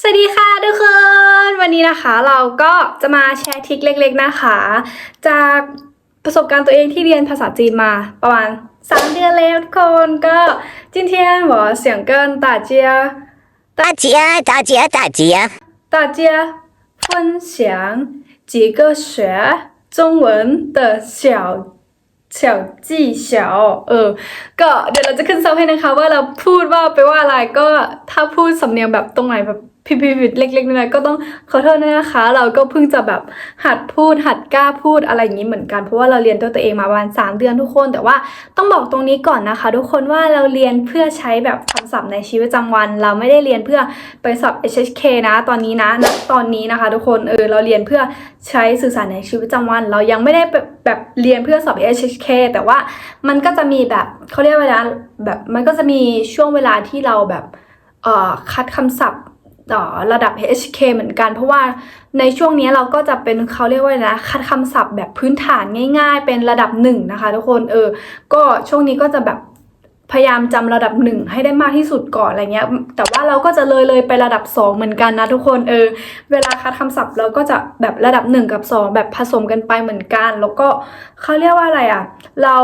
สวัสดีค่ะทุกคน วันนี้นะคะเราก็จะมาแชร์ทริคเล็กๆนะคะ จากประสบการณ์ตัวเองที่เรียนภาษาจีนมาประมาณ 3 เดือนแล้วทุกคนก็今天我想跟大家大姐，大姐，大姐，大家分享几个学中文的小小技巧เออ ก็เดี๋ยวเราจะขึ้นซับให้นะคะ ว่าเราพูดว่าไปว่าอะไรก็ถ้าพูดสำเนียงแบบตรงไหนแบบ ผิดผิดๆเล็กๆน้อยๆก็ต้องขอโทษด้วยนะคะ เราก็เพิ่งจะแบบหัดพูดหัดกล้าพูดอะไรอย่างนี้เหมือนกันเพราะว่าเราเรียนตัวตัวเองมาประมาณสามเดือนทุกคน แต่ว่าต้องบอกตรงนี้ก่อนนะคะ ทุกคนว่าเราเรียนเพื่อใช้แบบคำศัพท์ในชีวิตประจำวัน เราไม่ได้เรียนเพื่อไปสอบ HHK นะตอนนี้นะณตอนนี้นะคะ ทุกคนเออเราเรียนเพื่อใช้สื่อสารในชีวิตประจำวัน เรายังไม่ได้แบบแบบเรียนเพื่อสอบ HHK แต่ว่ามันก็จะมีแบบเขาเรียกว่าแบบมันก็จะมีช่วงเวลาที่เราแบบเอ่อคัดคำศัพท์ ระดับ HK เหมือนกัน เพราะว่าในช่วงนี้เราก็จะเป็นเขาเรียกว่านะคัดคำศัพท์แบบพื้นฐานง่าย ๆ เป็นระดับหนึ่งนะคะ ทุกคนเออ ก็ช่วงนี้ก็จะแบบ พยายามจำระดับหนึ่งให้ได้มากที่สุดก่อนอะไรเงี้ย แต่ว่าเราก็จะเลยเลยไประดับสองเหมือนกันนะทุกคนเออ เวลาคัดคำศัพท์เราก็จะแบบระดับหนึ่งกับสองแบบผสมกันไปเหมือนกัน แล้วก็เขาเรียกว่าอะไรอะ เรา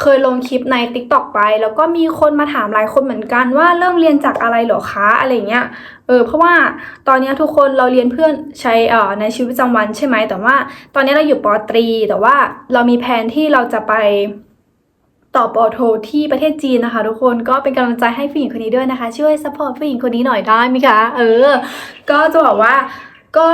เคยลงคลิปใน t ิ k t o k ไป แล้วก็มีคนมาถามหลายคนเหมือนกันว่าเริ่มเรียนจากอะไรหรอคะอะไรเงี้ยเออเพราะว่าตอนนี้ทุกคนเราเรียนเพื่อนใช้เอ่อในชีวิตประจำวันใช่ไหมแต่ว่า ตอนนี้เราอยู่ปตรี แต่ว่าเรามีแผนที่เราจะไป ต่อปอโทที่ประเทศจีนนะคะ ทุกคนก็เป็นกำลังใจให้ผู้หญิงคนนี้ด้วยนะคะ ช่วยซัพพอร์ตผู้หญิงคนนี้หน่อยได้ไหมคะ เออ ก็จะบอกว่าก็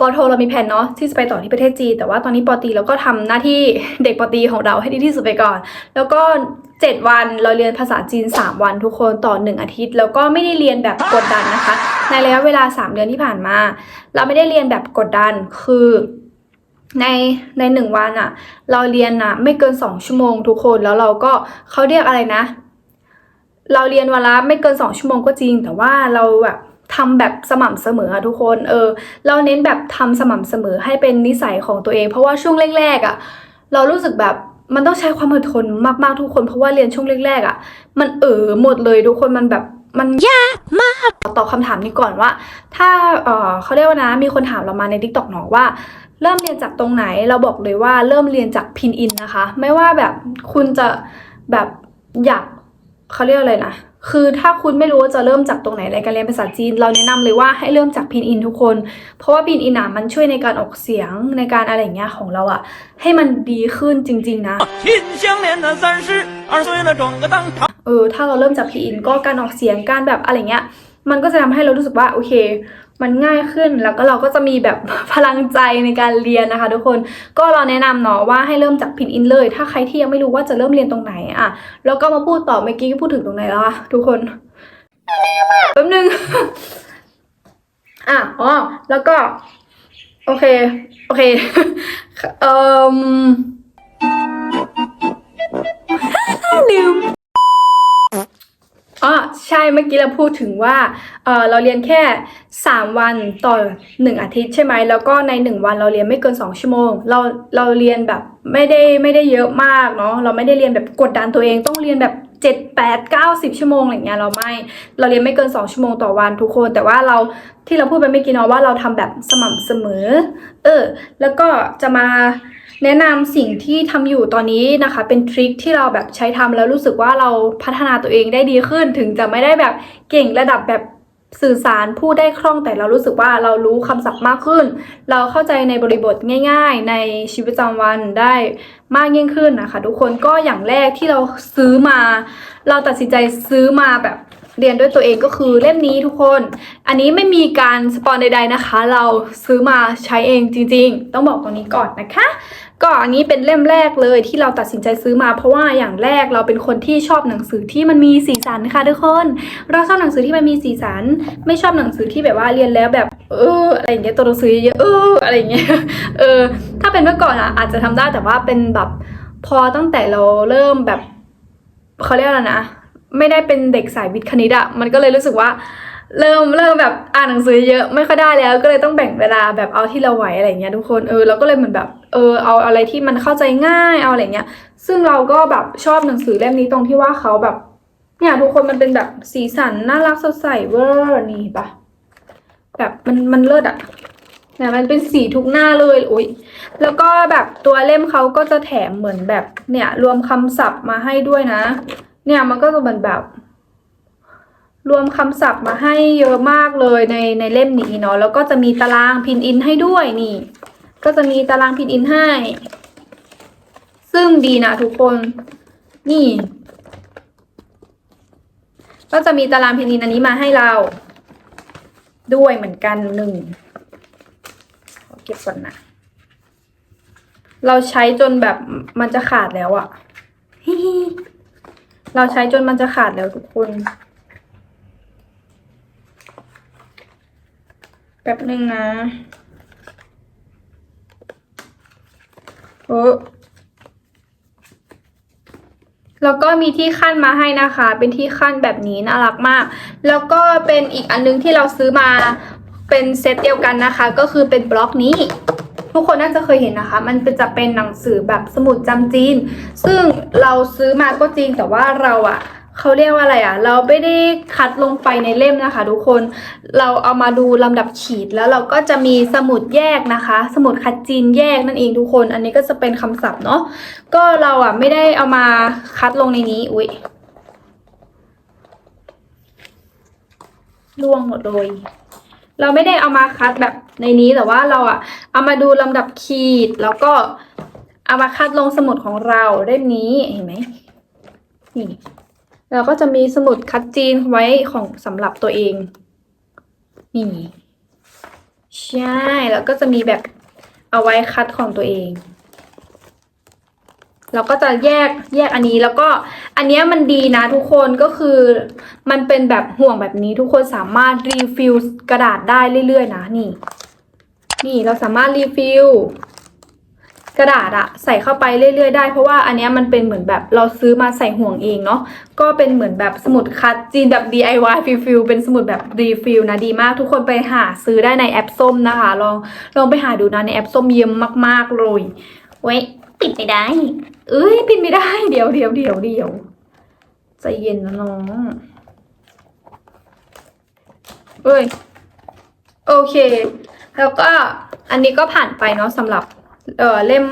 ปอโทเรามีแผนเนาะที่จะไปต่อที่ประเทศจีนแต่ว่าตอนนี้ปอตีเราก็ทำหน้าที่เด็กปอตีของเราให้ดีที่สุดไปก่อน แล้วก็ 7 วันเราเรียนภาษาจีน 3 วันทุกคนต่อ 1 อาทิตย์ แล้วก็ไม่ได้เรียนแบบกดดันนะคะ ในระยะเวลา 3 เดือนที่ผ่านมา เราไม่ได้เรียนแบบกดดันคือ ในในหนึ่งวันอะเราเรียนอะไม่เกิน2ชั่วโมงทุกคนแล้วเราก็เขาเรียกอะไรนะ เราเรียนวันละไม่เกิน2ชั่วโมงก็จริง แต่ว่าเราแบบทำแบบสม่ำเสมออะทุกคนเออ เราเน้นแบบทำสม่ำเสมอให้เป็นนิสัยของตัวเอง เพราะว่าช่วงแรกๆอะเรารู้สึกแบบมันต้องใช้ความอดทนมากๆทุกคน เพราะว่าเรียนช่วงแรกๆอะมันเออหมดเลยทุกคนมันแบบมันยากมากตอบคำถามนี้ก่อนว่า ถ้าเออเขาเรียกว่านะมีคนถามเรามาใน t ิ k t o k เนาะว่า เริ่มเรียนจากตรงไหนเราบอกเลยว่าเริ่มเรียนจากพินอินนะคะ ไม่ว่าแบบคุณจะแบบอยากเขาเรียกอะไรนะคือถ้าคุณไม่รู้ว่าจะเริ่มจากตรงไหนในการเรียนภาษาจีน เราแนะนำเลยว่าให้เริ่มจากพินอินทุกคน เพราะว่าพินอินอะมันช่วยในการออกเสียงในการอะไรเงี้ยของเราอะ ให้มันดีขึ้นจริง ๆ นะเออถ้าเราเริ่มจากพินอินก็การออกเสียงการแบบอะไรเงี้ย มันก็จะทำให้เรารู้สึกว่าโอเค มันง่ายขึ้นแล้วก็เราก็จะมีแบบพลังใจในการเรียนนะคะ ทุกคนก็เราแนะนำเนาะว่าให้เริ่มจากพินอินเลย ถ้าใครที่ยังไม่รู้ว่าจะเริ่มเรียนตรงไหนอะแล้วก็มาพูดต่อเมื่อกี้พูดถึงตรงไหนแล้วอะทุกคนแป๊บนึงอะอ๋อแล้วก็ โอเค โอเคเอ่มลืม อ๋อใช่เมื่อกี้เราพูดถึงว่าเออเราเรียนแค่ 3 วันต่อ 1 อาทิตย์ใช่ไหมแล้วก็ใน 1 วันเราเรียนไม่เกิน 2 ชั่วโมง เราเราเรียนแบบไม่ได้ไม่ได้เยอะมากเนาะเราไม่ได้เรียนแบบกดดันตัวเองต้องเรียนแบบ7 8 9 10 ชั่วโมงอะไรเงี้ยเราไม่เราเรียนไม่เกิน 2 ชั่วโมงต่อวันทุกคน แต่ว่าเราที่เราพูดไปเมื่อกี้เนาะว่าเราทำแบบสม่ำเสมอ เออ แล้วก็จะมา แนะนำสิ่งที่ทำอยู่ตอนนี้นะคะ เป็นทริคที่เราแบบใช้ทำแล้วรู้สึกว่าเราพัฒนาตัวเองได้ดีขึ้น ถึงจะไม่ได้แบบเก่งระดับแบบสื่อสารพูดได้คล่องแต่เรารู้สึกว่าเรารู้คำศัพท์มากขึ้น เราเข้าใจในบริบทง่าย ๆ ในชีวิตประจำวันได้มากยิ่งขึ้นนะคะ ทุกคนก็อย่างแรกที่เราซื้อมา เราตัดสินใจซื้อมาแบบเรียนด้วยตัวเองก็คือเล่มนี้ทุกคน อันนี้ไม่มีการสปอนใดๆนะคะ เราซื้อมาใช้เองจริงๆ ต้องบอกตรงนี้ก่อนนะคะ ก็อันนี้เป็นเล่มแรกเลยที่เราตัดสินใจซื้อมาเพราะว่าอย่างแรกเราเป็นคนที่ชอบหนังสือที่มันมีสีสันค่ะทุกคน เราชอบหนังสือที่มันมีสีสัน ไม่ชอบหนังสือที่แบบว่าเรียนแล้วแบบ เอออะไรอย่างเงี้ยตัวหนังสือเยอะเอออะไรอย่างเงี้ยเออ ถ้าเป็นเมื่อก่อนอะอาจจะทำได้แต่ว่าเป็นแบบพอตั้งแต่เราเริ่มแบบเขาเรียกอะไรนะไม่ได้เป็นเด็กสายวิทย์คณิตอะมันก็เลยรู้สึกว่า เริ่มเริ่มแบบอ่านหนังสือเยอะไม่ค่อยได้แล้ว ก็เลยต้องแบ่งเวลาแบบเอาที่เราไหวอะไรเงี้ยทุกคนเออเราก็เลยเหมือนแบบเออเอาอะไรที่มันเข้าใจง่ายเอาอะไรเงี้ย ซึ่งเราก็แบบชอบหนังสือเล่มนี้ตรงที่ว่าเขาแบบ เนี่ยทุกคนมันเป็นแบบสีสันน่ารักสดใสเวอร์นี่ปะแบบมันมันเลิศอะเนี่ยมันเป็นสีทุกหน้าเลยอุ้ยแล้วก็แบบตัวเล่มเขาก็จะแถมเหมือนแบบเนี่ยรวมคำศัพท์มาให้ด้วยนะ เนี่ยมันก็จะเหมือนแบบ รวมคำศัพท์มาให้เยอะมากเลยในในเล่มนี้เนาะแล้วก็จะมีตารางพินอินให้ด้วยนี่ ก็จะมีตารางพินอินให้ ซึ่งดีนะทุกคน นี่ ก็จะมีตารางพินอินอันนี้มาให้เรา ด้วยเหมือนกันหนึ่งเก็บก่อนนะเราใช้จนแบบมันจะขาดแล้วอะเราใช้จนมันจะขาดแล้วทุกคน ป๊บหนึ่งนะโอ้แล้วก็มีที่ขั้นมาให้นะคะ เป็นที่ขั้นแบบนี้น่ารักมาก แล้วก็เป็นอีกอันนึงที่เราซื้อมาเป็นเซตเดียวกันนะคะ ก็คือเป็นบล็อกนี้ ทุกคนน่าจะเคยเห็นนะคะ มันเป็นจะเป็นหนังสือแบบสมุดจำจีน ซึ่งเราซื้อมาก็จริงแต่ว่าเราอะ เขาเรียกว่าอะไรอะเราไม่ได้คัดลงไปในเล่มนะคะ ทุกคน เราเอามาดูลำดับขีดแล้วเราก็จะมีสมุดแยกนะคะ สมุดคัดจีนแยกนั่นเองทุกคน อันนี้ก็จะเป็นคำศัพท์เนาะ ก็เราอะไม่ได้เอามาคัดลงในนี้ อุ๊ยล่วงหมดเลยเราไม่ได้เอามาคัดแบบในนี้แต่ว่าเราอะเอามาดูลำดับขีด แล้วก็เอามาคัดลงสมุดของเราเล่มนี้เห็นไหมนี่ เราก็จะมีสมุดคัดจีนไว้ของสำหรับตัวเอง นี่ ใช่ แล้วก็จะมีแบบเอาไว้คัดของตัวเอง เราก็จะแยกแยกอันนี้แล้วก็อันนี้มันดีนะทุกคนก็คือมันเป็นแบบห่วงแบบนี้ทุกคนสามารถรีฟิลกระดาษได้เรื่อยๆนะนี่ นี่เราสามารถรีฟิล กระดาษอะใส่เข้าไปเรื่อยๆได้ เพราะว่าอันนี้มันเป็นเหมือนแบบเราซื้อมาใส่ห่วงเองเนาะก็เป็นเหมือนแบบสมุดคัดจีนแบบ DIY ฟิลฟิลเป็นสมุดแบบรีฟิลนะดีมาก ทุกคนไปหาซื้อได้ในแอปส้มนะคะ ลองลองไปหาดูนะในแอปส้มเยี่ยมมาก ๆเลยเว้ยปิดไม่ได้เอ้ยปิดไม่ได้เดี๋ยวเดี๋ยวเดี๋ยวเดี๋ยวใจเย็นนะน้องเอ้ยโอเค แล้วก็อันนี้ก็ผ่านไปเนาะสำหรับ เออเล่ม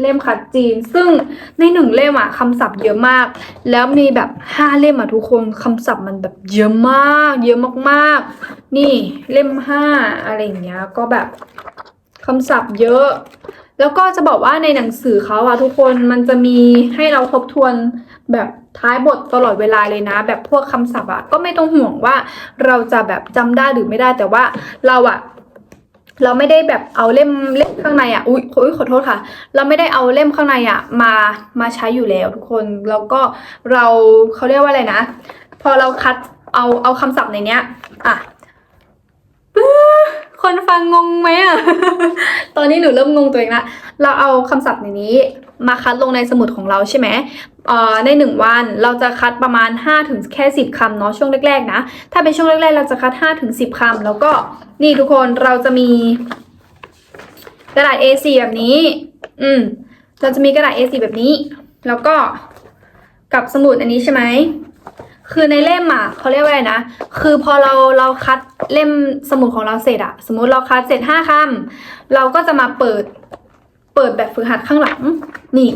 เล่มคัดจีน ซึ่งในหนึ่งเล่มอะคำศัพท์เยอะมาก แล้วมีแบบห้าเล่มอะทุกคนคำศัพท์มันแบบเยอะมาก เยอะมากๆ นี่เล่มห้าอะไรอย่างเงี้ยก็แบบคำศัพท์เยอะ แล้วก็จะบอกว่าในหนังสือเขาอะทุกคนมันจะมีให้เราทบทวนแบบท้ายบทตลอดเวลาเลยนะ แบบพวกคำศัพท์อะก็ไม่ต้องห่วงว่าเราจะแบบจำได้หรือไม่ได้แต่ว่าเราอะ เราไม่ได้แบบเอาเล่มเล่มข้างในอะอุ้ยอุ๊ยขอโทษค่ะ เราไม่ได้เอาเล่มข้างในอะมามาใช้อยู่แล้วทุกคน แล้วก็เราเขาเรียกว่าอะไรนะ พอเราคัดเอาเอาคำศัพท์ในเนี้ย อะ คนฟังงงไหมอะตอนนี้หนูเริ่มงงตัวเองละเราเอาคำศัพท์ในนี้ มาคัดลงในสมุดของเราใช่ไหมเอ่อในหนึ่งวันเราจะคัดประมาณ5ถึงแค่10คำเนาะช่วงแรกๆนะ ถ้าเป็นช่วงแรกๆ เราจะคัด5ถึง10คำแล้วก็นี่ทุกคนเราจะมีกระดาษ A4 แบบนี้ อืม เราจะมีกระดาษ A4 แบบนี้ แล้วก็กับสมุดอันนี้ใช่ไหม คือในเล่มอะเขาเรียกว่าอะไรนะ คือพอเราเราคัดเล่มสมุดของเราเสร็จอะสมมุติเราคัดเสร็จห้าคำเราก็จะมาเปิด เปิดแบบฝึกหัดข้างหลัง นี่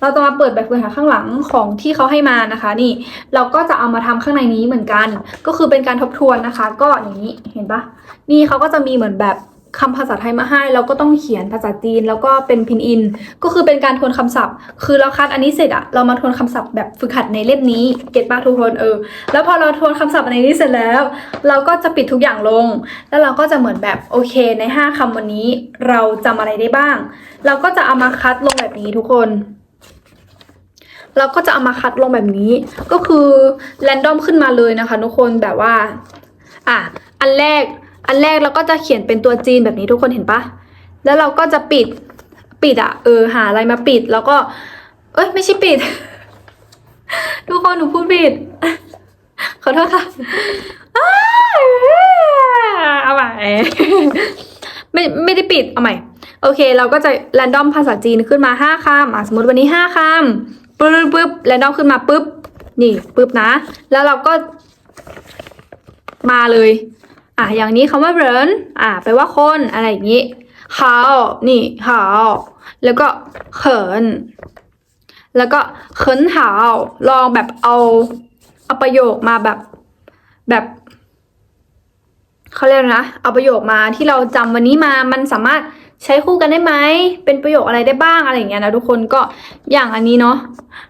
เราจะมาเปิดแบบฝึกหัดข้างหลังของที่เขาให้มานะคะ นี่ เราก็จะเอามาทำข้างในนี้เหมือนกัน ก็คือเป็นการทบทวนนะคะ ก็อย่างนี้เห็นปะนี่เขาก็จะมีเหมือนแบบ คำภาษาไทยมาให้เราก็ต้องเขียนภาษาจีน แล้วก็เป็นพินอิน ก็คือเป็นการทวนคำศัพท์ คือเราคัดอันนี้เสร็จอะเรามาทวนคำศัพท์แบบฝึกหัดในเล่มนี้เก็ตปะทุกคนเออ แล้วพอเราทวนคำศัพท์ในนี้เสร็จแล้ว เราก็จะปิดทุกอย่างลง แล้วเราก็จะเหมือนแบบโอเคใน 5คำวันนี้ เราจำอะไรได้บ้าง เราก็จะเอามาคัดลงแบบนี้ทุกคนเราก็จะเอามาคัดลงแบบนี้ ก็คือแรนดอมขึ้นมาเลยนะคะทุกคนแบบว่า อะ อันแรก อันแรกเราก็จะเขียนเป็นตัวจีนแบบนี้ทุกคนเห็นปะแล้วเราก็จะปิดปิดอะเออหาอะไรมาปิด แล้วก็ เอ้ยไม่ใช่ปิด ทุกคนหนูพูดผิด ขอโทษค่ะอ้าวเอาใหม่ไม่ไม่ได้ปิดเอาใหม่โอเค เราก็จะแรนดอมภาษาจีนขึ้นมาห้าคำอะสมมติวันนี้ห้าคำปึ๊บปึ๊บแรนดอมขึ้นมาปึ๊บนี่ปึ๊บนะ แล้วเราก็มาเลย อะอย่างนี้คำว่าเหรินอะแปลว่าคนอะไรอย่างนี้เขานี่เขาแล้วก็เขิน แล้วก็เขินหาวลองแบบเอาเอาประโยคมาแบบแบบเขาเรียกนะ เอาประโยคมาที่เราจำวันนี้มามันสามารถใช้คู่กันได้ไหม เป็นประโยคอะไรได้บ้างอะไรอย่างเงี้ยนะทุกคนก็อย่างอันนี้เนาะ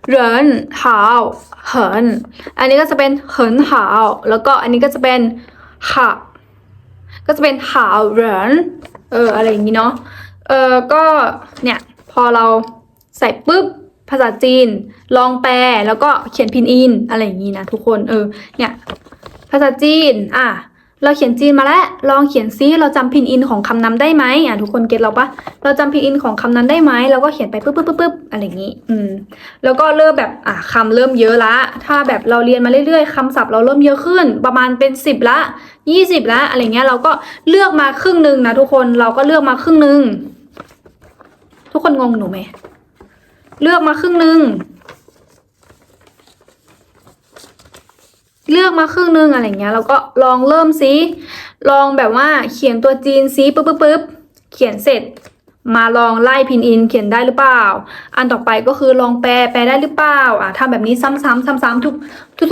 เหรินหาวเหิน อันนี้ก็จะเป็นเหินหาวแล้วก็อันนี้ก็จะเป็นหา ก็จะเป็นหาวเหรินเอออะไรอย่างงี้เนาะเออก็เนี่ยพอเราใส่ปุ๊บภาษาจีน ลองแปลแล้วก็เขียนพินอินอะไรอย่างนี้นะทุกคนเออเนี่ยภาษาจีนอะ เราเขียนจีนมาแล้ว ลองเขียนซิเราจำพินอินของคำนั้นได้ไหมอะทุกคนเก็ตเราปะเราจำพินอินของคำนั้นได้ไหมเราก็เขียนไปปุ๊บปุ๊บปุ๊บปุ๊บอะไรอย่างนี้ อืม แล้วก็เริ่มแบบอะคำเริ่มเยอะละ ถ้าแบบเราเรียนมาเรื่อยๆคำศัพท์เราเริ่มเยอะขึ้น ประมาณเป็นสิบละยี่สิบละอะไรเงี้ย เราก็เลือกมาครึ่งหนึ่งนะทุกคน เราก็เลือกมาครึ่งหนึ่งทุกคนงงหนูไหม เลือกมาครึ่งหนึ่ง เลือกมาครึ่งหนึงอะไรเงี้ยแล้วก็ลองเริ่มซิลองแบบว่าเขียนตัวจีนซิปุ๊บปุ๊บปุ๊บเขียนเสร็จ มาลองไล่พินอินเขียนได้หรือเปล่า อันต่อไปก็คือลองแปลแปลได้หรือเปล่าอะทำแบบนี้ซ้ำๆซ้ำๆทุก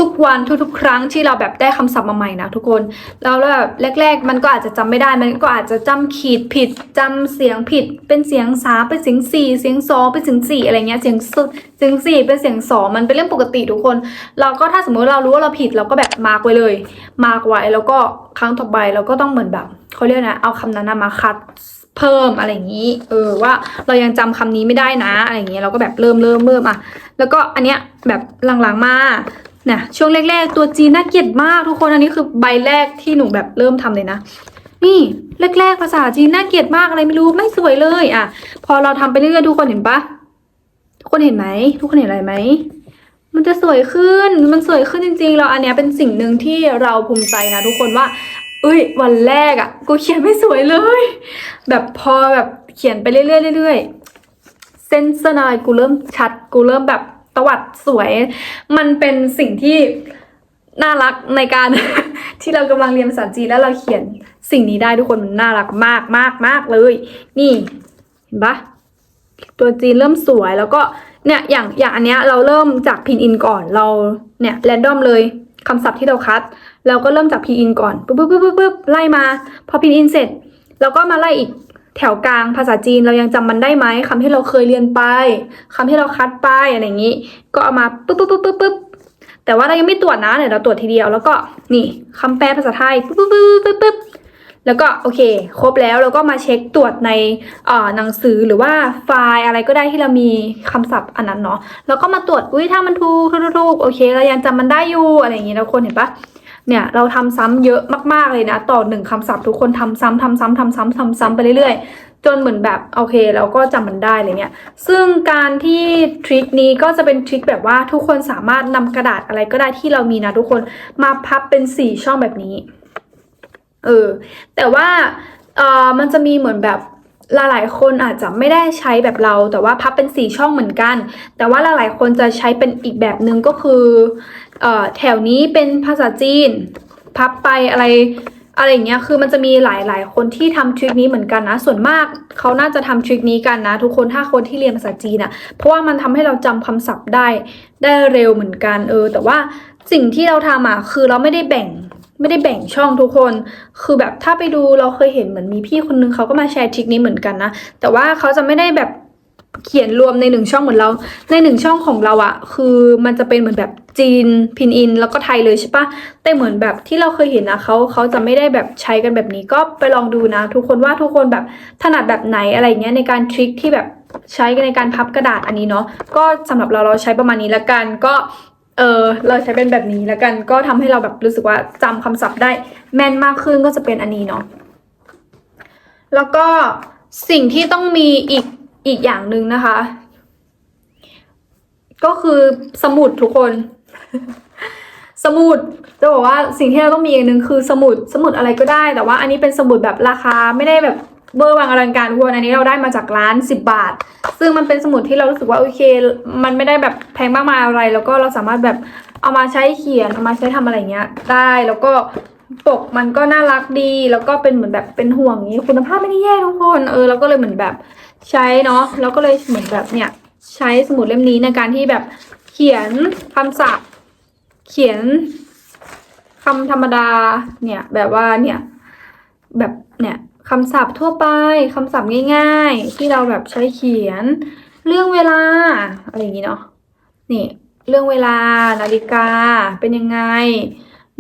ทุกๆวันทุกๆ ครั้งที่เราแบบได้คำศัพท์มาใหม่นะทุกคนแล้วแบบแรก ๆ มันก็อาจจะจำไม่ได้มันก็อาจจะจำขีดผิดจำเสียงผิด เป็นเสียงสามเป็นเสียงสี่เสียงสองเป็นเสียงสี่อะไรเงี้ยเสียงสุดเสียงสี่เป็นเสียงสองมันเป็นเรื่องปกติทุกคน เราก็ถ้าสมมติเรารู้ว่าเราผิดเราก็แบบมาร์กไว้เลย มาร์กไว้แล้วก็ครั้งต่อไปเราก็ต้องเหมือนแบบเขาเรียกนะเอาคำนั้นมาคัด เพิ่มอะไรอย่างนี้ เออว่าเรายังจำคำนี้ไม่ได้นะ อะไรอย่างเงี้ยเราก็แบบเริ่มเริ่มเริ่มอะแล้วก็อันเนี้ยแบบหลังๆมาเนี่ยช่วงแรกๆตัวจีนน่าเกลียดมากทุกคนอันนี้คือใบแรกที่หนูแบบเริ่มทำเลยนะ นี่แรกๆภาษาจีนน่าเกลียดมากอะไรไม่รู้ไม่สวยเลยอะ พอเราทำไปเรื่อยๆทุกคนเห็นปะทุกคนเห็นไหมทุกคนเห็นอะไรไหมมันจะสวยขึ้น มันสวยขึ้นจริงๆ เราอันเนี้ยเป็นสิ่งหนึ่งที่เราภูมิใจนะทุกคนว่า เอ้ย วันแรกอะ่ะ กูเขียนไม่สวยเลย แบบพอแบบเขียนไปเรื่อยๆเรื่อยๆเส้นสนอะไรกูเริ่มชัด กูเริ่มแบบตวัดสวย มันเป็นสิ่งที่น่ารักในการ ที่เรากำลังเรียนภาษาจีนแล้วเราเขียนสิ่งนี้ได้ทุกคนมันน่ารักมากมากมากเลย นี่เห็นปะตัวจีนเริ่มสวยแล้วก็เนี่ยอย่างอย่างอันเนี้ยเราเริ่มจากพินอินก่อนเราเนี่ยแรนดอมเลยคำศัพท์ที่เราคัด เราก็เริ่มจากพินอินก่อนปุ๊บปุ๊บปุ๊บปุ๊บบไล่มา พอพินอินเสร็จเราก็มาไล่อีกแถวกลางภาษาจีนเรายังจำมันได้ไหมคำที่เราเคยเรียนไปคำที่เราคัดไปอะไรอย่างนี้ ก็เอามาปุ๊บปุ๊บปุ๊บปุ๊บปุ๊บแต่ว่าเรายังไม่ตรวจนะเดี๋ยวเราตรวจทีเดียวแล้วก็นี่คำแปลภาษาไทยปุ๊บปุ๊บปุ๊บปุ๊บปุ๊บแล้วก็โอเค ครบแล้วเราก็มาเช็คตรวจในเอ่อหนังสือหรือว่าไฟล์อะไรก็ได้ที่เรามีคำศัพท์อันนั้นเนาะแล้วก็มาตรวจอุ้ยถ้ามันถูกถูกถูกโอเค เรายังจำมันได้อยู่อะไรอย่างงี้นะคนเห็นปะ เนี่ยเราทำซ้ำเยอะมากๆเลยนะ ต่อหนึ่งคำศัพท์ทุกคนทำซ้ำทำซ้ำทำซ้ำทำซ้ำไปเรื่อยๆ จนเหมือนแบบโอเคเราก็จำมันได้อะไรเงี้ยซึ่งการที่ทริคนี้ก็จะเป็นทริคแบบว่าทุกคนสามารถนำกระดาษอะไรก็ได้ที่เรามีนะทุกคนมาพับเป็นสี่ช่องแบบนี้เออแต่ว่าเออมันจะมีเหมือนแบบ หลายๆ คนอาจจะไม่ได้ใช้แบบเรา แต่ว่าพับเป็นสี่ช่องเหมือนกัน แต่ว่าหลายๆ คนจะใช้เป็นอีกแบบหนึ่งก็คือออแถวนี้เป็นภาษาจีน พับไปอะไรอะไรอย่างเงี้ยคือมันจะมีหลายๆ คนที่ทำทริคนี้เหมือนกันนะ ส่วนมากเขาน่าจะทำทริคนี้กันนะ ทุกคนถ้าคนที่เรียนภาษาจีนอะเพราะว่ามันทำให้เราจำคำศัพท์ได้ได้เร็วเหมือนกันเออ แต่ว่าสิ่งที่เราทำอะคือเราไม่ได้แบ่ง ไม่ได้แบ่งช่องทุกคน คือแบบถ้าไปดูเราเคยเห็นเหมือนมีพี่คนนึงเขาก็มาแชร์ทริคนี้เหมือนกันนะ แต่ว่าเขาจะไม่ได้แบบเขียนรวมในหนึ่งช่องเหมือนเรา ในหนึ่งช่องของเราอะคือมันจะเป็นเหมือนแบบจีนพินอิน แล้วก็ไทยเลยใช่ปะแต่เหมือนแบบที่เราเคยเห็นนะเขาเขาจะไม่ได้แบบใช้กันแบบนี้ก็ไปลองดูนะ ทุกคนว่าทุกคนแบบถนัดแบบไหนอะไรเงี้ยในการทริคที่แบบใช้ในการพับกระดาษอันนี้เนาะก็สำหรับเราเราใช้ประมาณนี้ละกันก็ เออเราใช้เป็นแบบนี้แล้วกันก็ทำให้เราแบบรู้สึกว่าจำคำศัพท์ได้แม่นมากขึ้นก็จะเป็นอันนี้เนาะแล้วก็สิ่งที่ต้องมีอีกอีกอย่างหนึ่งนะคะ ก็คือสมุดทุกคน สมุดจะบอกว่าสิ่งที่เราต้องมีอย่างหนึ่งคือสมุดสมุดอะไรก็ได้ แต่ว่าอันนี้เป็นสมุดแบบราคาไม่ได้แบบ เบอร์วังอลังการทุกคนอันนี้เราได้มาจากร้าน 10 บาท ซึ่งมันเป็นสมุดที่เรารู้สึกว่าโอเค มันไม่ได้แบบแพงมากมายอะไร แล้วก็เราสามารถแบบเอามาใช้เขียนเอามาใช้ทำอะไรเงี้ยได้แล้วก็ปกมันก็น่ารักดี แล้วก็เป็นเหมือนแบบเป็นห่วงอย่างนี้คุณภาพไม่ได้แย่ทุกคนเออแล้วก็เลยเหมือนแบบใช้เนาะแล้วก็เลยเหมือนแบบเนี่ยใช้สมุดเล่มนี้ในการที่แบบเขียนคำศัพท์ เขียนคำธรรมดาเนี่ยแบบว่าเนี่ยแบบเนี่ย คำศัพท์ทั่วไปคำศัพท์ง่ายๆ ที่เราแบบใช้เขียน เรื่องเวลา อะไรอย่างนี้เนาะนี่ เรื่องเวลา นาฬิกา เป็นยังไง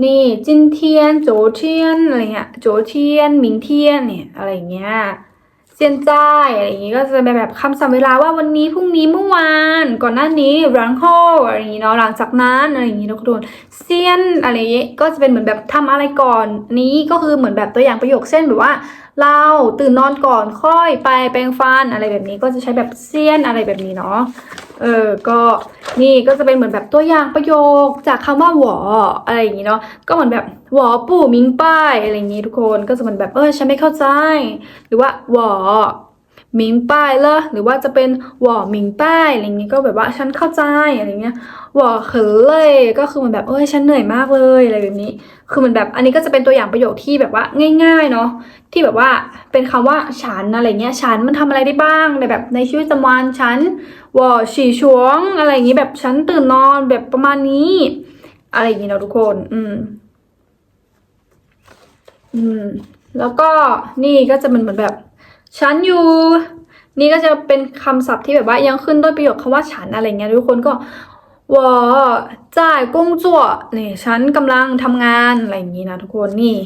นี่จินเทียน โจเทียนอะไรเงี้ยโจเทียนหมิงเทียนเนี่ยอะไรเงี้ยเซียนจ้ายอะไรอย่างงี้ก็จะเป็นแบบคำศัพท์เวลาว่าวันนี้พรุ่งนี้เมื่อวาน ก่อนหน้านี้รังโฮอะไรอย่างงี้เนาะหลังจากนั้นอะไรอย่างงี้ทุกคนเซียนอะไรอย่างงี้ก็จะเป็นเหมือนแบบทำอะไรก่อนนี้ก็คือเหมือนแบบตัวอย่างประโยคเช่นแบบว่า เราตื่นนอนก่อนค่อยไปแปรงฟันอะไรแบบนี้ก็จะใช้แบบเซียนอะไรแบบนี้เนาะเออก็นี่ก็จะเป็นเหมือนแบบตัวอย่างประโยคจากคำว่าหวออะไรอย่างนี้เนาะก็เหมือนแบบหวอปู่มิงป้ายอะไรอย่างนี้ทุกคนก็จะเหมือนแบบเออฉันไม่เข้าใจ หรือว่าหวอ หมิงป้ายเลยหรือว่าจะเป็นหว่อหมิงป้ายอะไรอย่างนี้ก็แบบว่าฉันเข้าใจอะไรเงี้ยหว่อเขอเลยก็คือมันแบบเออฉันเหนื่อยมากเลยอะไรแบบนี้ คือเหมันแบบอันนี้ก็จะเป็นตัวอย่างประโยคที่แบบว่าง่าย ๆ เนาะที่แบบว่าเป็นคำว่าฉันอะไรเงี้ยฉันมันทำอะไรได้บ้างในแบบในชีวิตประจำวันฉันหว่อฉี่ชวง อะไรอย่างงี้แบบฉันตื่นนอนแบบประมาณนี้ อะไรอย่างงี้เนาะทุกคน อืม อืม แล้วก็นี่ก็จะเป็นเหมือนแบบ ฉันอยู่ นี่ก็จะเป็นคำศัพท์ที่แบบว่ายังขึ้นต้นประโยคคำว่าฉันอะไรเงี้ยทุกคนก็ว่าจ่ายกงจั่วนี่ฉันกำลังทำงานอะไรอย่างนี้นะทุกคนนี่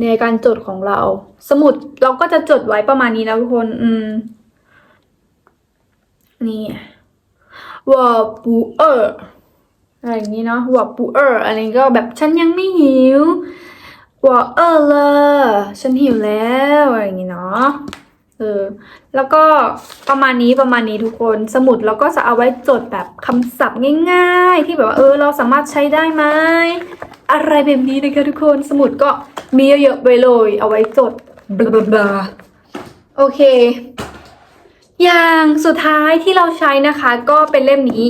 ในการจดของเรา สมุดเราก็จะจดไว้ประมาณนี้นะทุกคน อืม นี่ว่าปูเอออะไรอย่างนี้เนาะว่าปูเอออะไรก็แบบฉันยังไม่หิว 我饿了ฉันหิวแล้วอะไรอย่างนี้เนาะ เออ แล้วก็ประมาณนี้ประมาณนี้ทุกคน สมุดเราก็จะเอาไว้จดแบบคำศัพท์ง่าย ๆ ที่แบบว่าเออเราสามารถใช้ได้ไหม อะไรแบบนี้นะคะทุกคน สมุดก็มีเยอะๆไปเลย เอาไว้จดบลาบลาบลาโอเค อย่างสุดท้ายที่เราใช้นะคะ ก็เป็นเล่มนี้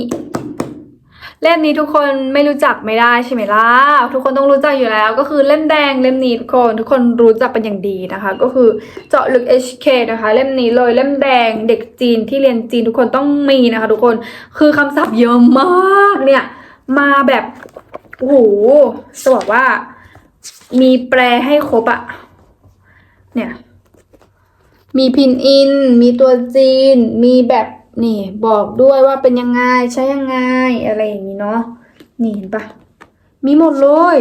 เล่มนี้ทุกคนไม่รู้จักไม่ได้ใช่ไหมล่ะ ทุกคนต้องรู้จักอยู่แล้ว ก็คือเล่มแดงเล่มนี้ทุกคน ทุกคนรู้จักเป็นอย่างดีนะคะ ก็คือเจาะลึก HK นะคะ เล่มนี้เลยเล่มแดงเด็กจีนที่เรียนจีนทุกคนต้องมีนะคะ ทุกคนคือคำศัพท์เยอะมากเนี่ยมาแบบโอ้โหจะบอกว่า มีแปลให้ครบอะเนี่ยมีพินอิน มีตัวจีน มีแบบ นี่บอกด้วยว่าเป็นยังไงใช้ยังไงอะไรอย่างนี้เนาะนี่เห็นปะมีหมดเลย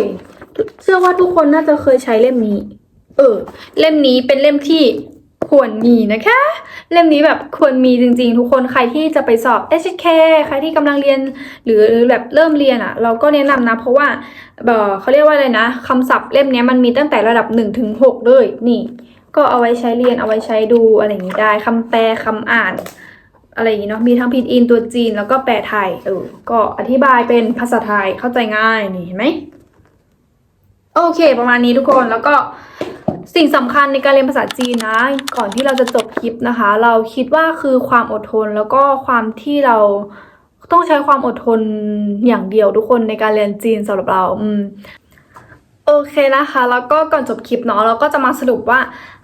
เชื่อว่าทุกคนน่าจะเคยใช้เล่มนี้ เออ เล่มนี้เป็นเล่มที่ควรมีนะคะ เล่มนี้แบบควรมีจริงๆ ทุกคนใครที่จะไปสอบ HK ใครที่กำลังเรียนหรือแบบเริ่มเรียนอะ่ะ เราก็แนะนำนะ เพราะว่าเออเขาเรียกว่าอะไรนะคำศัพท์เล่มนี้มันมีตั้งแต่ระดับ1นถึงหเลยนี่ ก็เอาไว้ใช้เรียนเอาไว้ใช้ดูอะไรอย่างนี้ได้คำแปลคำอ่าน อะไรอย่างนี้เนาะมีทั้งพินอินตัวจีนแล้วก็แปลไทยเออก็อธิบายเป็นภาษาไทยเข้าใจง่ายนี่เห็นไหมโอเค ประมาณนี้ทุกคนแล้วก็สิ่งสำคัญในการเรียนภาษาจีนนะ ก่อนที่เราจะจบคลิปนะคะ เราคิดว่าคือความอดทนแล้วก็ความที่เราต้องใช้ความอดทนอย่างเดียวทุกคนในการเรียนจีนสำหรับเราอืมโอเคนะคะ แล้วก็ก่อนจบคลิปเนาะเราก็จะมาสรุปว่า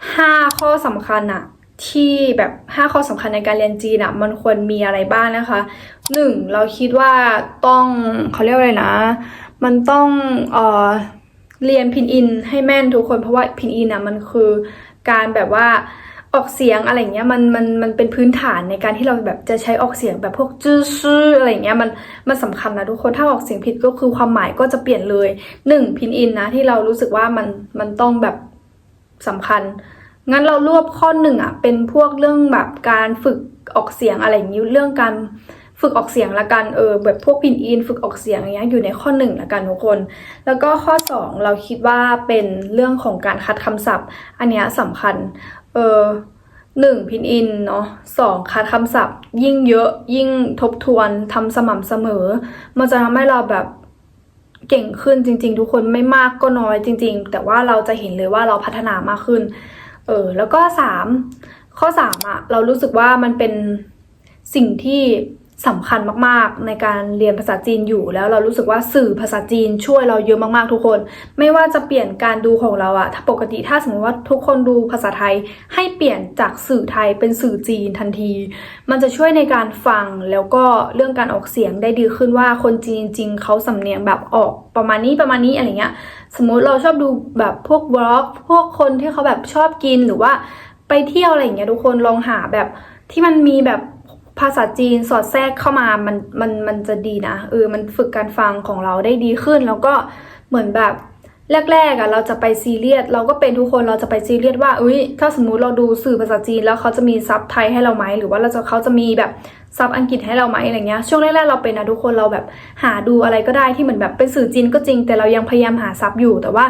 5 ข้อสำคัญอะ ที่แบบ 5 ข้อสำคัญในการเรียนจีนอะมันควรมีอะไรบ้างนะคะ 1. เราคิดว่าต้องเขาเรียกอะไรนะ มันต้องเอ่อเรียนพินอินให้แม่นทุกคน เพราะว่าพินอินอะมันคือการแบบว่าออกเสียงอะไรเงี้ยมันมันมันเป็นพื้นฐานในการที่เราแบบจะใช้ออกเสียงแบบพวกจื้อซื่ออะไรเงี้ยมันมันสำคัญนะทุกคนถ้าออกเสียงผิดก็คือความหมายก็จะเปลี่ยนเลยหนึ่งพินอินนะที่เรารู้สึกว่ามันมันต้องแบบสำคัญ งั้นเรารวบข้อหนึ่งอะเป็นพวกเรื่องแบบการฝึกออกเสียงอะไรอย่างนี้เรื่องการฝึกออกเสียงละกันเออแบบพวกพินอินฝึกออกเสียงอย่างเงี้ยอยู่ในข้อหนึ่งละกันทุกคน แล้วก็ข้อสองเราคิดว่าเป็นเรื่องของการคัดคำศัพท์ อันเนี้ยสำคัญเออหนึ่งพินอินเนาะสองคัดคำศัพท์ ยิ่งเยอะยิ่งทบทวนทำสม่ำเสมอ มันจะทำให้เราแบบเก่งขึ้นจริง ๆ ทุกคนไม่มากก็น้อยจริง ๆ แต่ว่าเราจะเห็นเลยว่าเราพัฒนามากขึ้น เออ แล้วก็สามข้อสามอะเรารู้สึกว่ามันเป็นสิ่งที่ สำคัญมากๆ ในการเรียนภาษาจีนอยู่ แล้วเรารู้สึกว่าสื่อภาษาจีนช่วยเราเยอะมากๆทุกคน ไม่ว่าจะเปลี่ยนการดูของเราอะถ้าปกติถ้าสมมติว่าทุกคนดูภาษาไทย ให้เปลี่ยนจากสื่อไทยเป็นสื่อจีนทันที มันจะช่วยในการฟังแล้วก็เรื่องการออกเสียงได้ดีขึ้นว่าคนจีนจริงๆเขาสำเนียงแบบออกประมาณนี้ประมาณนี้อะไรเงี้ย สมมติเราชอบดูแบบพวกบล็อก พวกคนที่เขาแบบชอบกินหรือว่าไปเที่ยวอะไรอย่างเงี้ยทุกคนลองหาแบบที่มันมีแบบ ภาษาจีนสอดแทรกเข้ามามันมันมันจะดีนะเออมันฝึกการฟังของเราได้ดีขึ้น แล้วก็เหมือนแบบแรกๆอะเราจะไปซีเรียสเราก็เป็นทุกคนเราจะไปซีเรียสว่าอุ้ยถ้าสมมุติเราดูสื่อภาษาจีน แล้วเขาจะมีซับไทยให้เราไหมหรือว่าเราจะเขาจะมีแบบซับอังกฤษให้เราไหมอะไรเงี้ยช่วงแรกๆเราเป็นนะทุกคนเราแบบหาดูอะไรก็ได้ที่เหมือนแบบเป็นสื่อจีนก็จริง แต่เรายังพยายามหาซับอยู่แต่ว่า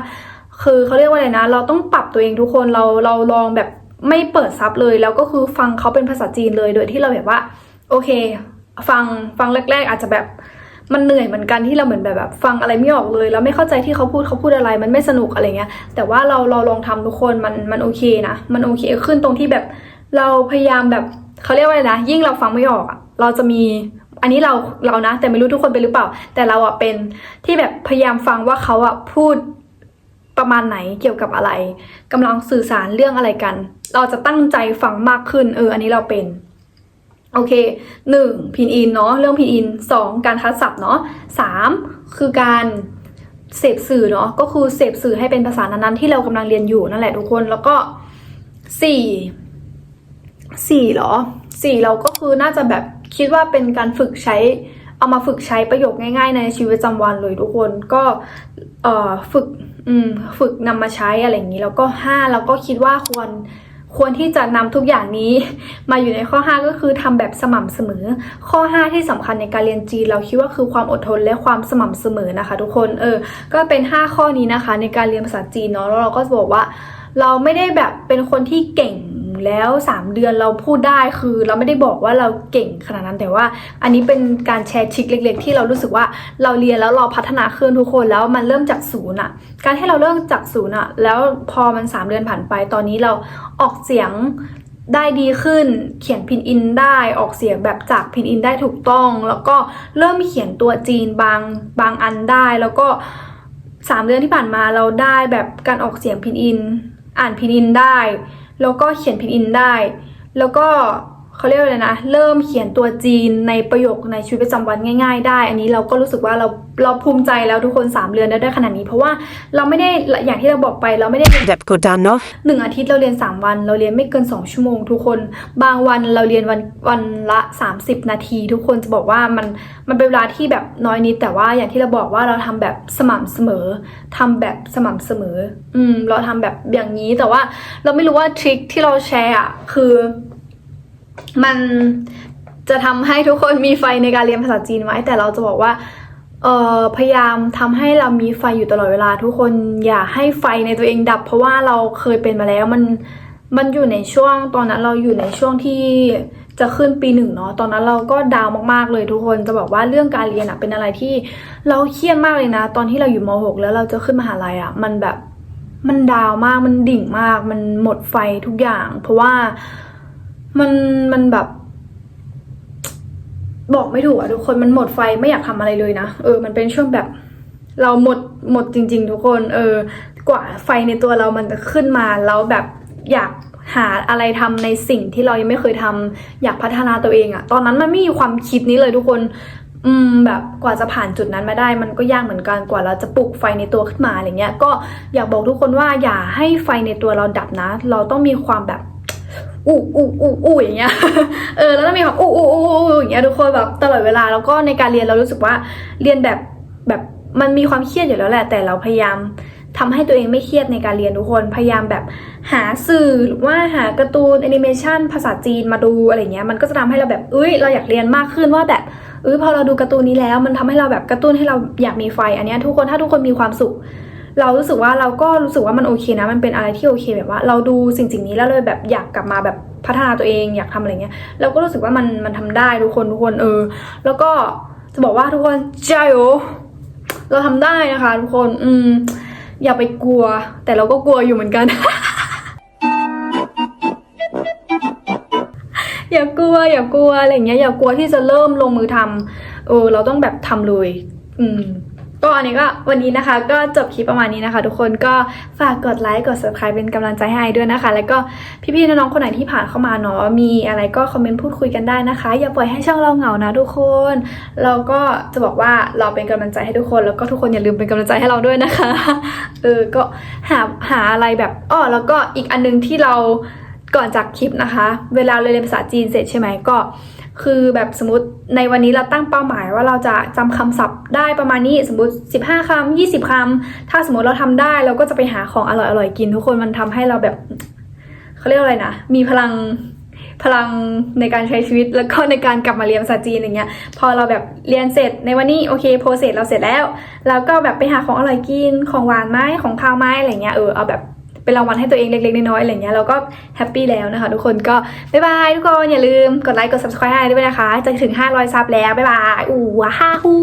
คือเขาเรียกว่าอะไรนะ เราต้องปรับตัวเองทุกคนเราเราลองแบบ ไม่เปิดซับเลยแล้วก็คือฟังเขาเป็นภาษาจีนเลยโดยที่เราแบบว่า โอเค ฟังฟังแรก ๆ อาจจะแบบมันเหนื่อยเหมือนกันที่เราเหมือนแบบแบบฟังอะไรไม่ออกเลยแล้วไม่เข้าใจที่เขาพูดเขาพูดอะไร มันไม่สนุกอะไรเงี้ย แต่ว่าเราเราลองทำทุกคนมันมันโอเคนะมันโอเคขึ้นตรงที่แบบเราพยายามแบบเขาเรียกว่าอะไรนะยิ่งเราฟังไม่ออกเราจะมีอันนี้เราเรานะ แต่ไม่รู้ทุกคนเป็นหรือเปล่า แต่เราอะเป็นที่แบบพยายามฟังว่าเขาอะพูด ประมาณไหนเกี่ยวกับอะไรกำลังสื่อสารเรื่องอะไรกัน เราจะตั้งใจฟังมากขึ้นเอออันนี้เราเป็นโอเคหนึ่งพินอินเนาะเรื่องพินอินสองการคัดศัพท์เนาะสามคือการเสพสื่อเนาะก็คือเสพสื่อให้เป็นภาษานั้นๆที่เรากำลังเรียนอยู่นั่นแหละทุกคนแล้วก็สี่สี่เหรอสี่เราก็คือน่าจะแบบคิดว่าเป็นการฝึกใช้เอามาฝึกใช้ประโยคง่าย ๆ ในชีวิตประจำวันเลยทุกคนก็ฝึก ฝึกนำมาใช้อะไรอย่างนี้ แล้วก็ห้าเราก็คิดว่าควรควรที่จะนำทุกอย่างนี้ มาอยู่ในข้อ 5 ก็คือทำแบบสม่ำเสมอ ข้อ 5 ที่สำคัญในการเรียนจีน เราคิดว่าคือความอดทนและความสม่ำเสมอนะคะ ทุกคนเออ ก็เป็น 5 ข้อนี้นะคะ ในการเรียนภาษาจีนเนาะแล้วเราก็จะบอกว่า เราไม่ได้แบบเป็นคนที่เก่ง แล้ว 3 เดือนเราพูดได้คือ เราไม่ได้บอกว่าเราเก่งขนาดนั้นแต่ว่า อันนี้เป็นการแชร์ทริคเล็ก ๆ ที่เรารู้สึกว่าเราเรียนแล้วเราพัฒนาขึ้นทุกคนแล้วมันเริ่มจากศูนย์อะการให้เราเริ่มจากศูนย์อะแล้วพอมัน 3 เดือนผ่านไปตอนนี้เราออกเสียงได้ดีขึ้น เขียนพินอินได้ออกเสียงแบบจากพินอินได้ถูกต้อง แล้วก็เริ่มเขียนตัวจีนบางบางอันได้ แล้วก็สามเดือนที่ผ่านมาเราได้แบบการออกเสียงพินอิน อ่านพินอินได้ แล้วก็เขียนพินอินได้ แล้วก็ เขาเรียกว่าอะไรนะ เริ่มเขียนตัวจีนในประโยคในชีวิตประจำวันง่าย ๆ ได้ อันนี้เราก็รู้สึกว่าเราเราภูมิใจแล้วทุกคน 3 เดือนได้ได้ขนาดนี้ เพราะว่าเราไม่ได้อย่างที่เราบอกไปเราไม่ได้แบบกดดันเนาะหนึ่งอาทิตย์เราเรียน 3 วัน เราเรียนไม่เกิน 2 ชั่วโมง ทุกคน บางวันเราเรียนวันวันละ 30 นาที ทุกคนจะบอกว่ามันมันเป็นเวลาที่แบบน้อยนิด แต่ว่าอย่างที่เราบอกว่าเราทำแบบสม่ำเสมอทำแบบสม่ำเสมอ อืมเราทำแบบอย่างนี้แต่ว่าเราไม่รู้ว่าทริคที่เราแชร์อะคือ มันจะทำให้ทุกคนมีไฟในการเรียนภาษาจีนไหมแต่เราจะบอกว่าเออพยายามทำให้เรามีไฟอยู่ตลอดเวลา ทุกคนอย่าให้ไฟในตัวเองดับ เพราะว่าเราเคยเป็นมาแล้วมันมันอยู่ในช่วงตอนนั้นเราอยู่ในช่วงที่จะขึ้นปีหนึ่งเนาะตอนนั้นเราก็ดาวมากๆเลยทุกคนจะบอกว่าเรื่องการเรียนอะเป็นอะไรที่เราเครียดมากเลยนะ ตอนที่เราอยู่ม .6 แล้วเราจะขึ้นมหาลัยอะมันแบบมันดาวมากมันดิ่งมาก มันหมดไฟทุกอย่าง เพราะว่า มันมันแบบ บอกไม่ถูกอะทุกคนมันหมดไฟไม่อยากทำอะไรเลยนะเออ มันเป็นช่วงแบบ เราหมดหมดจริง ๆ ทุกคน เออ กว่าไฟในตัวเรามันจะขึ้นมาแล้วแบบอยากหาอะไรทำในสิ่งที่เรายังไม่เคยทำอยากพัฒนาตัวเองอะตอนนั้นมันไม่มีความคิดนี้เลยทุกคน อืมแบบกว่าจะผ่านจุดนั้นมาได้ มันก็ยากเหมือนกันกว่าเราจะปลุกไฟในตัวขึ้นมาอะไรเงี้ย ก็อยากบอกทุกคนว่าอย่าให้ไฟในตัวเราดับนะ เราต้องมีความแบบ อู้อู้อู้อู้อย่างเงี้ย เออ แล้วต้องมีความอู้อู้อู้อู้อย่างเงี้ยทุกคนแบบตลอดเวลา แล้วก็ในการเรียนเรารู้สึกว่าเรียนแบบแบบมันมีความเครียดอยู่แล้วแหละ แต่เราพยายามทำให้ตัวเองไม่เครียดในการเรียนทุกคน พยายามแบบหาสื่อหรือว่าหาการ์ตูนแอนิเมชันภาษาจีนมาดูอะไรเงี้ย มันก็จะทำให้เราแบบเอ้ย เราอยากเรียนมากขึ้นว่าแบบเอ้ยพอเราดูการ์ตูนนี้แล้ว มันทำให้เราแบบกระตุ้นให้เราอยากมีไฟ อันเนี้ยทุกคนถ้าทุกคนมีความสุข เรารู้สึกว่าเราก็รู้สึกว่ามันโอเคนะ มันเป็นอะไรที่โอเคแบบว่า เราดูสิ่งสิ่งนี้แล้วเลยแบบอยากกลับมาแบบพัฒนาตัวเองอยากทำอะไรเงี้ยเราก็รู้สึกว่ามันมันทำได้ทุกคนทุกคนเออ แล้วก็จะบอกว่าทุกคนใจโอเราทำได้นะคะทุกคนอืมอย่าไปกลัว แต่เราก็กลัวอยู่เหมือนกัน อย่ากลัว อย่ากลัวอะไรเงี้ยอย่ากลัวที่จะเริ่มลงมือทำเออ เราต้องแบบทำเลย อืม ก็อันนี้ก็วันนี้นะคะ ก็จบคลิปประมาณนี้นะคะ ทุกคนก็ฝากกดไลค์กด subscribe เป็นกำลังใจให้ไอด้วยนะคะ แล้วก็พี่ๆน้องๆคนไหนที่ผ่านเข้ามาเนาะมีอะไรก็คอมเมนต์พูดคุยกันได้นะคะ อย่าปล่อยให้ช่องเราเหงานะทุกคน เราก็จะบอกว่าเราเป็นกำลังใจให้ทุกคน แล้วก็ทุกคนอย่าลืมเป็นกำลังใจให้เราด้วยนะคะเออก็หาหาอะไรแบบอ้อแล้วก็อีกอันนึงที่เราก่อนจากคลิปนะคะ เวลาเราเรียนภาษาจีนเสร็จใช่ไหมก็ คือแบบสมมติในวันนี้เราตั้งเป้าหมายว่าเราจะจำคำศัพท์ได้ประมาณนี้สมมติ 15คำ20คำถ้าสมมติเราทำได้เราก็จะไปหาของอร่อยๆกิน ทุกคนมันทำให้เราแบบเขาเรียกอะไรนะ มีพลังพลังในการใช้ชีวิตแล้วก็ในการกลับมาเรียนภาษาจีนอย่างเงี้ย พอเราแบบเรียนเสร็จในวันนี้โอเคโปรเซสเราเสร็จแล้ว แล้วก็แบบไปหาของอร่อยกินของหวานไหมของคาวไหมอะไรเงี้ยเออเอาแบบ เป็นรางวัลให้ตัวเองเล็กๆน้อยๆอะไรเงี้ยเราก็แฮปปี้แล้วนะคะทุกคนก็บ๊ายบายทุกคนอย่าลืมกดไลค์กด subscribe ให้ด้วยนะคะ จะถึง 500 ซับแล้วบ๊ายบายอูว้าฮ่าฮู